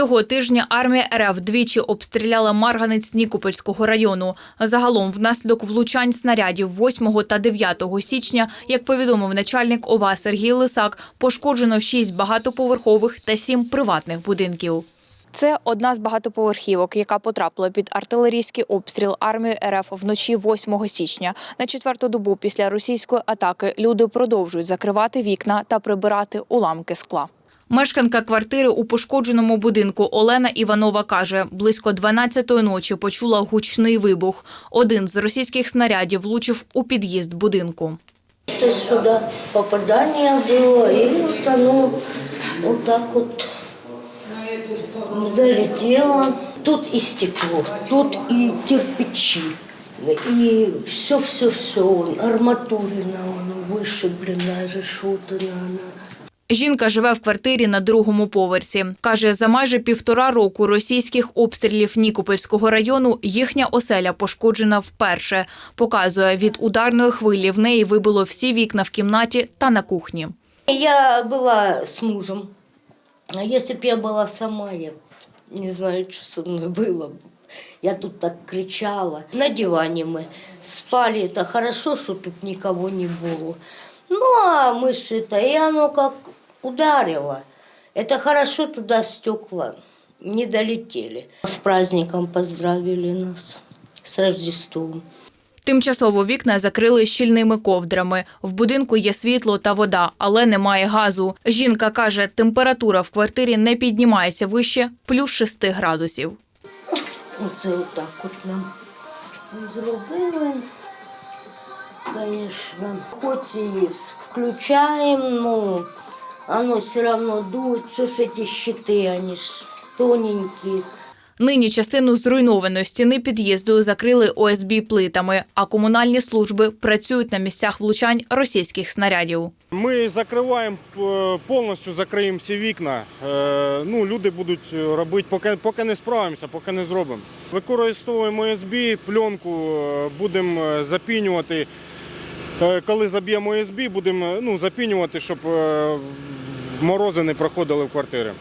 Цього тижня армія РФ двічі обстріляла Марганець Нікопольського району. Загалом, внаслідок влучань снарядів 8 та 9 січня, як повідомив начальник ОВА Сергій Лисак, пошкоджено 6 багатоповерхових та 7 приватних будинків. Це одна з багатоповерхівок, яка потрапила під артилерійський обстріл армії РФ вночі 8 січня. На четверту добу після російської атаки люди продовжують закривати вікна та прибирати уламки скла. Мешканка квартири у пошкодженому будинку Олена Іванова каже, близько 12-ї ночі почула гучний вибух. Один з російських снарядів влучив у під'їзд будинку. То есть сюда попадание было, и вот оно вот так вот залетело. Тут и стекло, тут и кирпичи, и все-все-все, арматурина, оно вышибленная, решетана она. Жінка живе в квартирі на другому поверсі. Каже, за майже півтора року російських обстрілів Нікопольського району їхня оселя пошкоджена вперше. Показує, від ударної хвилі в неї вибило всі вікна в кімнаті та на кухні. Я была с мужем. А если бы я была сама, я не знаю, что со мной было бы. Я тут так кричала. На диване мы спали. Это хорошо, что тут никого не было. Ну, а мы ж это, и оно как ударило. Это хорошо, туда стекла не долетели. С праздником поздравили нас, с Рождеством. Тимчасово вікна закрили щільними ковдрами. В будинку є світло та вода, але немає газу. Жінка каже, температура в квартирі не піднімається вище плюс 6 градусів. Оце отак от нам зробили. Звісно, хоч і включаємо, ну, оно все одно дує, що ж ці щити, вони ж тоненькі. Нині частину зруйнованої стіни під'їзду закрили ОСБ плитами, а комунальні служби працюють на місцях влучань російських снарядів. Ми закриваємо е, повністю закриємо всі вікна. Е, Ну, люди будуть робити, поки, поки не справимося, поки не зробимо. Використовуємо ОСБ, пленку, е, будемо запінювати. Е, Коли заб'ємо ОСБ, будемо ну, запінювати, щоб е, морози не проходили в квартири.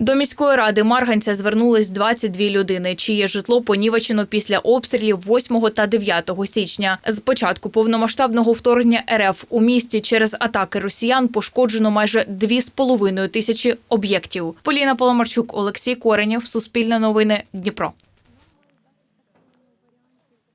До міської ради Марганця звернулись 22 людини, чиє житло понівечено після обстрілів 8 та 9 січня. З початку повномасштабного вторгнення РФ у місті через атаки росіян пошкоджено майже 2,5 тисячі об'єктів. Поліна Поломарчук, Олексій Коренєв, Суспільне новини, Дніпро.